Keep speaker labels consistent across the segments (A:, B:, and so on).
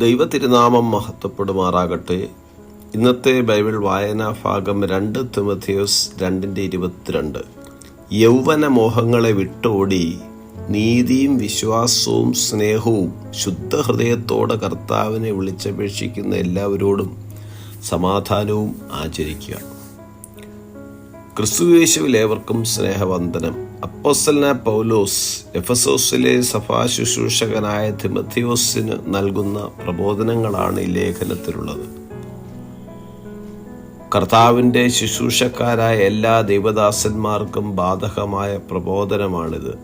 A: ദൈവ തിരുനാമം മഹത്വപ്പെടുമാറാകട്ടെ. ഇന്നത്തെ ബൈബിൾ വായനാ ഭാഗം രണ്ട് തിമഥിയോസ് രണ്ടിന്റെ ഇരുപത്തിരണ്ട്. യൗവന മോഹങ്ങളെ വിട്ടോടി നീതിയും വിശ്വാസവും സ്നേഹവും ശുദ്ധഹൃദയത്തോടെ കർത്താവിനെ വിളിച്ചപേക്ഷിക്കുന്ന എല്ലാവരോടും സമാധാനവും ആചരിക്കുക. ക്രിസ്തുവേശുവിൽ ഏവർക്കും സ്നേഹവന്ദനം. അപ്പോസലിന പൗലോസ് എഫസോസിലെ സഭാ ശുശ്രൂഷകനായ തിമത്തിയോസിന് നൽകുന്ന പ്രബോധനങ്ങളാണ് ഈ ലേഖനത്തിലുള്ളത്. കർത്താവിന്റെ ശുശ്രൂഷക്കാരായ എല്ലാ ദൈവദാസന്മാർക്കും ബാധകമായ പ്രബോധനമാണിത്.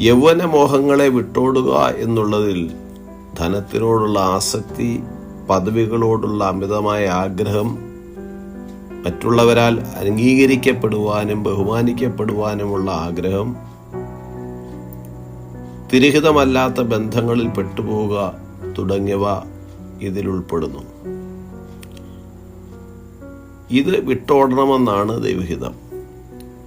A: യൗവന മോഹങ്ങളെ വിട്ടോടുക എന്നുള്ളതിൽ ധനത്തിനോടുള്ള ആസക്തി പദവികളോടുള്ള അമിതമായ ആഗ്രഹം മറ്റുള്ളവരാൽ അംഗീകരിക്കപ്പെടുവാനും ബഹുമാനിക്കപ്പെടുവാനുമുള്ള ആഗ്രഹം. തിരഹിതമല്ലാത്ത ബന്ധങ്ങളിൽ പെട്ടുപോവുക തുടങ്ങിയവ ഇതിലുൾപ്പെടുന്നു ഇത് വിട്ടോടണമെന്നാണ് ദൈവഹിതം.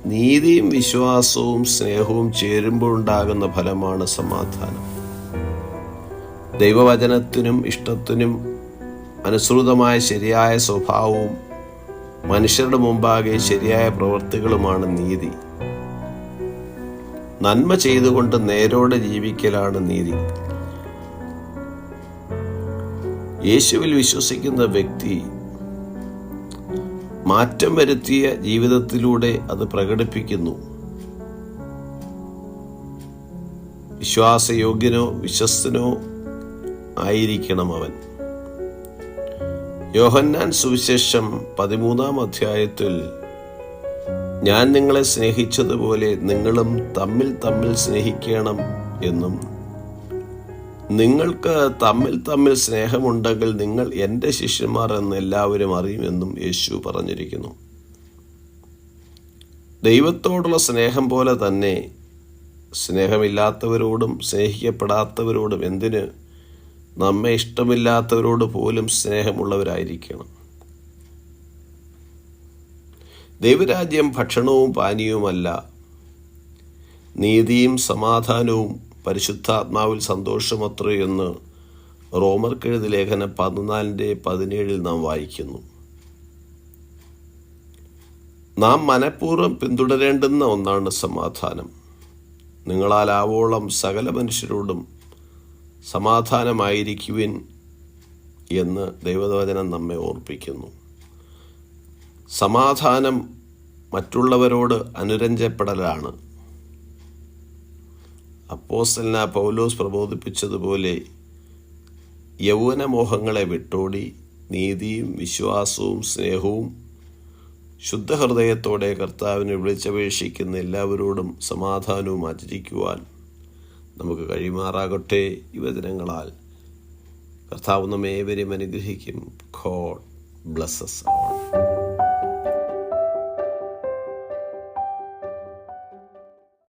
A: നീതിയും വിശ്വാസവും സ്നേഹവും ചേരുമ്പോഴുണ്ടാകുന്ന ഫലമാണ് സമാധാനം. ദൈവവചനത്തിനും ഇഷ്ടത്തിനും അനുസൃതമായ ശരിയായ സ്വഭാവവും മനുഷ്യരുടെ മുമ്പാകെ ശരിയായ പ്രവൃത്തികളുമാണ് നീതി. നന്മ ചെയ്തുകൊണ്ട് നേരോടെ ജീവിക്കലാണ് നീതി. യേശുവിൽ വിശ്വസിക്കുന്ന വ്യക്തി മാറ്റം വരുത്തിയ ജീവിതത്തിലൂടെ അത് പ്രകടിപ്പിക്കുന്നു. വിശ്വാസയോഗ്യനോ വിശ്വസ്തനോ ആയിരിക്കണം അവൻ. യോഹന്നാൻ സുവിശേഷം പതിമൂന്നാം അധ്യായത്തിൽ ഞാൻ നിങ്ങളെ സ്നേഹിച്ചതുപോലെ നിങ്ങളും തമ്മിൽ തമ്മിൽ സ്നേഹിക്കണം എന്നും. നിങ്ങൾക്ക് തമ്മിൽ തമ്മിൽ സ്നേഹമുണ്ടെങ്കിൽ നിങ്ങൾ എന്റെ ശിഷ്യന്മാർ എന്ന് എല്ലാവരും അറിയുമെന്നും യേശു പറഞ്ഞിരിക്കുന്നു. ദൈവത്തോടുള്ള സ്നേഹം പോലെ തന്നെ സ്നേഹമില്ലാത്തവരോടും സ്നേഹിക്കപ്പെടാത്തവരോടും എന്തിന് നമ്മെ ഇഷ്ടമില്ലാത്തവരോട് പോലും സ്നേഹമുള്ളവരായിരിക്കണം. ദൈവരാജ്യം ഭക്ഷണവും പാനീയവുമല്ല. നീതിയും സമാധാനവും പരിശുദ്ധാത്മാവിൽ സന്തോഷമത്രേ എന്ന് റോമർക്കെഴുതി ലേഖനം പതിനാലിന്റെ പതിനേഴിൽ നാം വായിക്കുന്നു. നാം മനഃപൂർവം പിന്തുടരേണ്ടുന്ന ഒന്നാണ് സമാധാനം. നിങ്ങളാൽ ആവോളം സകല മനുഷ്യരോടും സമാധാനമായിരിക്കുവിൻ എന്ന് ദൈവവചനം നമ്മെ ഓർപ്പിക്കുന്നു. സമാധാനം മറ്റുള്ളവരോട് അനുരഞ്ജപ്പെടലാണ്. അപ്പോസ്റ്റലിന പൗലോസ് പ്രബോധിപ്പിച്ചതുപോലെ യൗവനമോഹങ്ങളെ വിട്ടോടി നീതിയും വിശ്വാസവും സ്നേഹവും ശുദ്ധഹൃദയത്തോടെ കർത്താവിനെ വിളിച്ചപേക്ഷിക്കുന്ന എല്ലാവരോടും സമാധാനവും ആചരിക്കുവാൻ നമുക്ക് കഴിയുമാറാകട്ടെ യുവജനങ്ങളാൽ കർത്താവ് നമ്മേവരെയും അനുഗ്രഹിക്കും. God blesses all